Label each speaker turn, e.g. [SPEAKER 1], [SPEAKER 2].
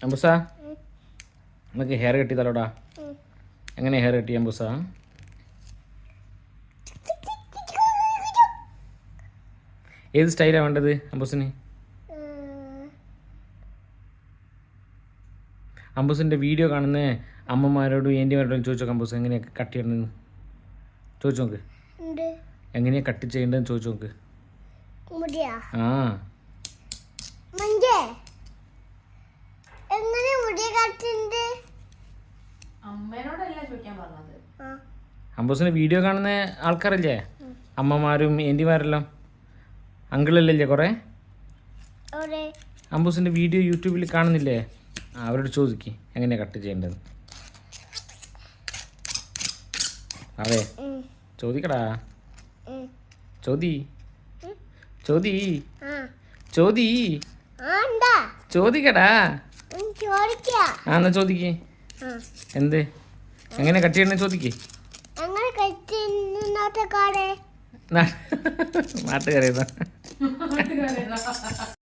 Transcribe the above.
[SPEAKER 1] അമ്പുസ നമുക്ക് ഹെയർ കെട്ടി
[SPEAKER 2] തലോടാ
[SPEAKER 1] എങ്ങനെ ഹെയർ കെട്ടി അമ്പുസ ഏത് സ്റ്റൈലാണ് വേണ്ടത് അമ്പൂസിന്. അമ്പൂസിന്റെ വീഡിയോ കാണുന്ന അമ്മമാരോടും ഏന്റിമാരോടും ചോദിച്ചോ അമ്പൂസ് എങ്ങനെയാണ് കട്ട് ചെയ്യണമെന്ന് ചോദിച്ചു നോക്ക്.
[SPEAKER 2] എങ്ങനെയാ
[SPEAKER 1] എങ്ങനെയാണ് കട്ട് ചെയ്യേണ്ടതെന്ന് ചോദിച്ചു നോക്ക്. ആ.
[SPEAKER 3] അമ്മേനോടല്ല ചോദിക്കാൻ പറഞ്ഞത്.
[SPEAKER 1] വീഡിയോ കാണുന്ന ആൾക്കാരല്ലേ? അമ്മമാരും ഏന്റിമാരെല്ലാം അങ്കിളല്ലേ കുറേ? അമ്പൂസിന്റെ വീഡിയോ യൂട്യൂബിൽ കാണുന്നില്ലേ? അവരോട് ചോദിക്ക് എങ്ങനെയാണ് കട്ട് ചെയ്യേണ്ടത്? അതെ. ചോദിക്കടാ. ചോദി. ചോദി.
[SPEAKER 2] ആ.
[SPEAKER 1] ചോദി. ചോദിക്കടാ.
[SPEAKER 2] ചോദിക്കാ
[SPEAKER 1] ആ എന്നാ ചോദിക്ക്. എന്ത്? എങ്ങനെ കട്ട് ചെയ്യണേ ചോദിക്ക്. നാട്ടുകാരേതാ